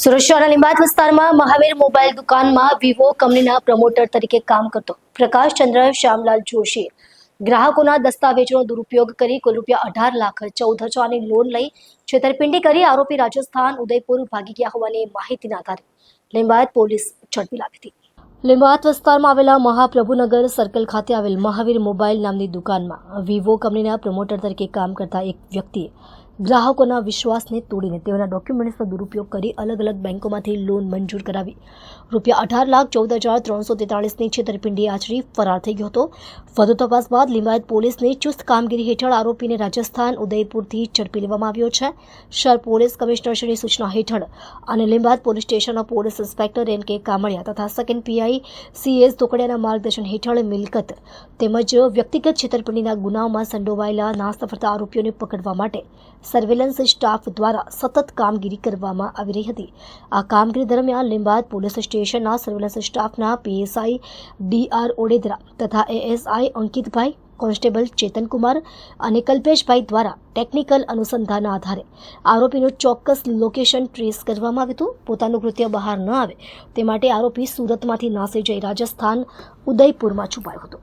સુરત શહેરના વિસ્તારમાં મહાવીર મોબાઈલ દુકાનમાં વિવો કંપનીના પ્રમોટર તરીકે કામ કરતો પ્રકાશ ચંદ્ર શ્યામલાલ જોશી. ગ્રાહકોના દસ્તાવેજોનો દુરુપયોગ કરી કુલ રૂપિયા અઢાર લાખ ચૌદ હજારની લોન લઈ છેતરપિંડી કરી આરોપી રાજસ્થાન ઉદયપુર ભાગી ગયા હોવાની માહિતીના આધારે લીંબાયત પોલીસ ઝડપી લાવી હતી. લીંબાયત વિસ્તારમાં આવેલા મહાપ્રભુનગર સર્કલ ખાતે આવેલ મહાવીર મોબાઈલ નામની દુકાનમાં વિવો કંપનીના પ્રમોટર તરીકે કામ કરતા એક વ્યક્તિએ ગ્રાહકોના વિશ્વાસને તોડીને તેઓના ડોક્યુમેન્ટ્સનો દુરુપયોગ કરી અલગ અલગ બેંકોમાંથી લોન મંજૂર કરાવી. રૂપિયા અઢાર લાખ ચૌદ હજાર ત્રણસો તેતાળીસની છેતરપિંડી આચરી ફરાર થઈ ગયો હતો. વધુ તપાસ બાદ લિંબાયત પોલીસની ચુસ્ત કામગીરી હેઠળ આરોપીને રાજસ્થાન ઉદયપુરથી ઝડપી લેવામાં આવ્યો છે. શહેર પોલીસ કમિશનરશ્રીની સૂચના હેઠળ અને લિંબાયત પોલીસ સ્ટેશનના police inspector N K Kamaliya તથા સેકન્ડ પીઆઈ સીએસ તોકડિયાના માર્ગદર્શન હેઠળ મિલકત તેમજ વ્યક્તિગત છેતરપિંડીના ગુનામાં સંડોવાયેલા નાસ્તા ફરતા આરોપીઓને પકડવા માટે સર્વેલન્સ સ્ટાફ દ્વારા સતત કામગીરી કરવામાં આવી રહી હતી. આ કામગીરી દરમિયાન લીંબાદ પોલીસ સ્ટેશનના સર્વેલન્સ સ્ટાફના પીએસઆઈ ડીઆર ઓડેદરા તથા એએસઆઈ અંકિતભાઈ, કોન્સ્ટેબલ ચેતનકુમાર અને કલ્પેશભાઈ દ્વારા ટેકનિકલ અનુસંધાનના આધારે આરોપીનું ચોક્કસ લોકેશન ટ્રેસ કરવામાં આવ્યું હતું. પોતાનું કૃત્ય બહાર ન આવે તે માટે આરોપી સુરતમાંથી નાસી જઈ રાજસ્થાન ઉદયપુરમાં છુપાયો હતો.